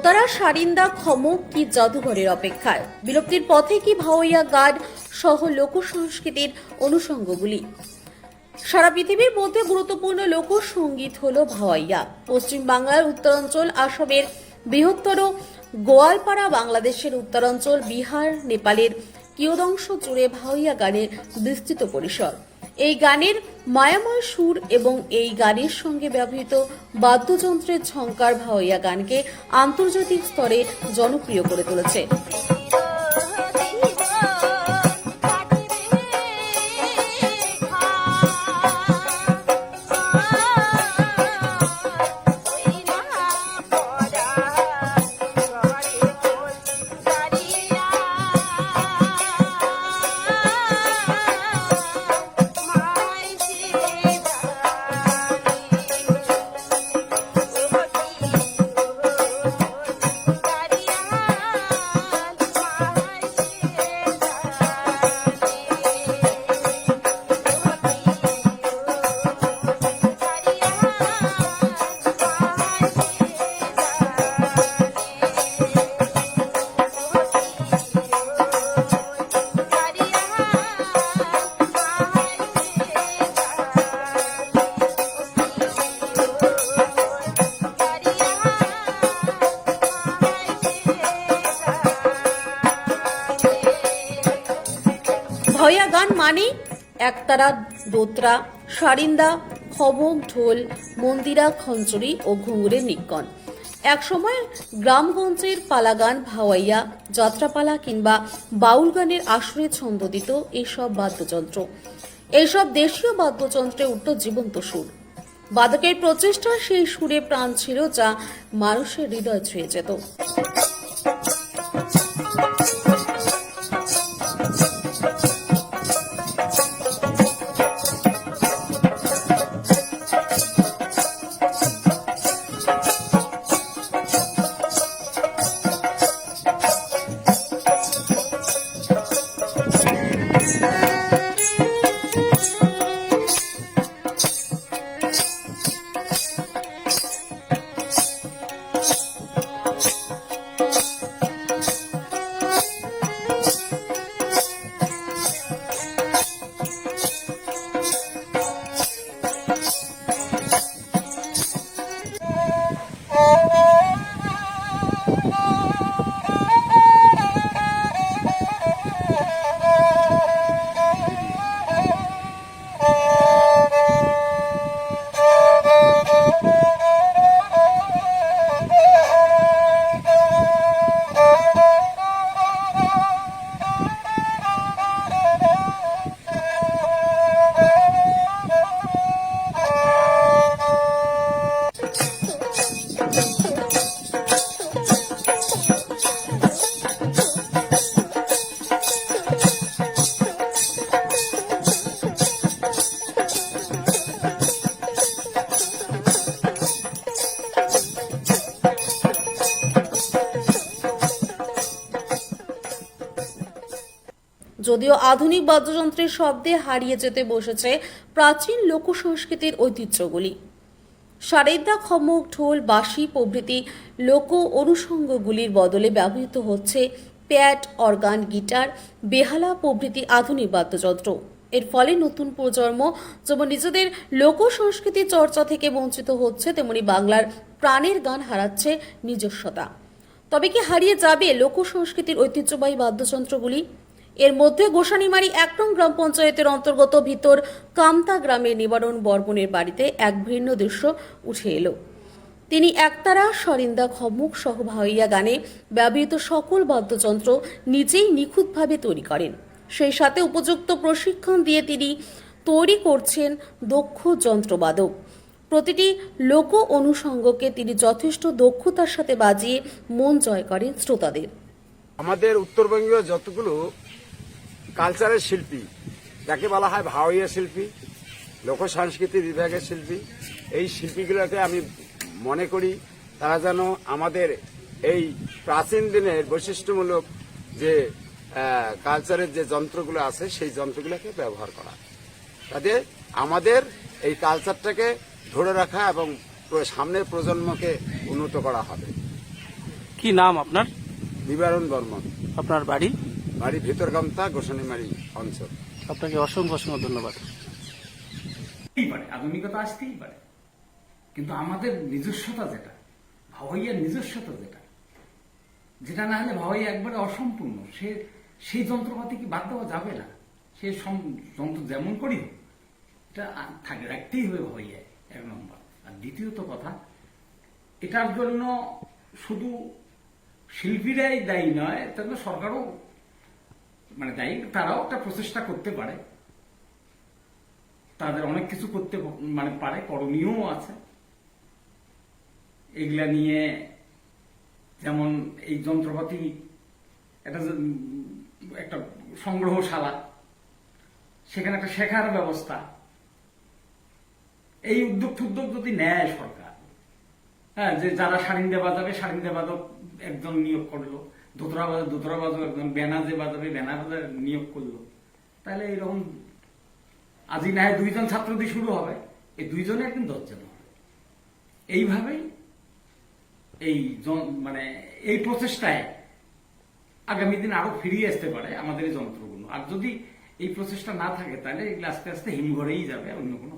দোতারা সারিন্দা, খমক কি জাদুঘরের অপেক্ষায়? বিলুপ্তির পথে কি ভাওয়াইয়া গান সহ লোক সংস্কৃতির অনুষঙ্গগুলি? সারা পৃথিবীর মধ্যে গুরুত্বপূর্ণ লোকসঙ্গীত হল ভাওয়াইয়া। পশ্চিম বাংলার উত্তরাঞ্চল, আসামের বৃহত্তর গোয়ালপাড়া, বাংলাদেশের উত্তরাঞ্চল, বিহার, নেপালের কিয়দংশ জুড়ে ভাওয়াইয়া গানের বিস্তৃত পরিসর। এই গানের মায়াময় সুর এবং এই গানের সঙ্গে ব্যবহৃত বাদ্যযন্ত্রের ঝঙ্কার ভাওয়াইয়া গানকে আন্তর্জাতিক স্তরে জনপ্রিয় করে তুলেছে। একতারা দোতরা, সারিন্দা খবম ঢোল, মন্দিরা, খঞ্চরি ও ঘুঙুরের নিক্কন একসময় গ্রামগঞ্জের পালাগান, ভাওয়াইয়া, যাত্রাপালা কিংবা বাউল গানের আসরে ছন্দ দিত এইসব বাদ্যযন্ত্র। এইসব দেশীয় বাদ্যযন্ত্রে উঠত জীবন্ত সুর। বাদকের প্রচেষ্টা সেই সুরে প্রাণ ছিল যা মানুষের হৃদয় ছুঁয়ে যেত। যদিও আধুনিক বাদ্যযন্ত্রের শব্দে হারিয়ে যেতে বসেছে প্রাচীন লোকসংস্কৃতির ঐতিহ্যগুলি। সারেদা খমক, ঢোল, বাঁশি প্রভৃতি লোক অনুষঙ্গগুলির বদলে ব্যবহৃত হচ্ছে প্যাট অর্গান, গিটার, বেহালা প্রভৃতি আধুনিক বাদ্যযন্ত্র। এর ফলে নতুন প্রজন্ম যেমন নিজেদের লোক সংস্কৃতি চর্চা থেকে বঞ্চিত হচ্ছে, তেমনি বাংলার প্রাণের গান হারাচ্ছে নিজস্বতা। তবে কি হারিয়ে যাবে লোক সংস্কৃতির ঐতিহ্যবাহী বাদ্যযন্ত্রগুলি? এর মধ্যে গোসানিমারি এক নং গ্রাম পঞ্চায়েতের অন্তর্গত ভিতর কামতা গ্রামের নিবারণ বর্মনের বাড়িতে এক ভিন্ন দৃশ্য উঠে এলো। তিনি একতারা, সরিন্দা, খমুক সহ ভাইয়া গানে ব্যবহৃত সকল বাদ্যযন্ত্র নিজেই নিখুঁতভাবে তৈরি করেন। সেই সাথে উপযুক্ত প্রশিক্ষণ দিয়ে তিনি তৈরি করছেন দক্ষ যন্ত্রবাদক। প্রতিটি লোক অনুষঙ্গকে তিনি যথেষ্ট দক্ষতার সাথে বাজিয়ে মন জয় করেন শ্রোতাদের। আমাদের উত্তরবঙ্গীয় যতগুলো কালচারের শিল্পী যাকে বলা হয় ভাওয়াইয়া শিল্পী লোক সংস্কৃতি বিভাগের শিল্পী। এই শিল্পীগুলোকে আমি মনে করি তারা যেন আমাদের এই প্রাচীন দিনের বৈশিষ্ট্যমূলক যে কালচারের যে যন্ত্রগুলো আছে সেই যন্ত্রগুলোকে ব্যবহার করা। তাতে আমাদের এই কালচারটাকে ধরে রাখা এবং সামনের প্রজন্মকে উন্নত করা হবে। কি নাম আপনার? নিবারণ বর্মন। আপনার বাড়ি? বাড়ি ভিতরগামতা গোসানিমারি অঞ্চল। আপনাকে অসংখ্য অসংখ্য ধন্যবাদ। পারে আধুনিকতা আসতেই পারে। কিন্তু আমাদের নিজস্বতা যেটা ভাওয়াইয়ার নিজস্বতা যেটা যেটা না হলে ভাওয়াইয়া একবারে অসম্পূর্ণ। সে সেই যন্ত্রপাতি কি বাদ দেওয়া যাবে না? সে যন্ত্র যেমন করি এটা থাকে রাখতেই হবে ভাওয়াইয়ায় এক নম্বর। আর দ্বিতীয়ত কথা এটার জন্য শুধু শিল্পীরাই দায়ী নয় তাহলে সরকারও মানে দায়ী তারাও একটা প্রচেষ্টা করতে পারে। তাদের অনেক কিছু করতে মানে পারে, করণীয়ও আছে। এগুলা নিয়ে যেমন এই যন্ত্রপাতি একটা একটা সংগ্রহশালা, সেখানে একটা শেখার ব্যবস্থা। এই উদ্যোগ টুদ্যোগ যদি নেয় সরকার হ্যাঁ যে যারা সারিন্দে বাজাবে সারিন্দে বাদক একজন নিয়োগ করল। দোতরা বাজার দোতরা বাজার একজন ব্যানাজে ব্যানার বাজার নিয়োগ করল তাহলে এরকম আজই না হয় দুইজন ছাত্র দিয়ে শুরু হবে, এই দুইজনে একদিন দশজন হবে এইভাবেই এই মানে এই প্রচেষ্টায় আগামী দিন আরও ফিরিয়ে আসতে পারে আমাদের এই যন্ত্রগুলো আর যদি এই প্রচেষ্টা না থাকে, তাহলে এগুলো আস্তে আস্তে হিমঘরেই যাবে, অন্য কোনো।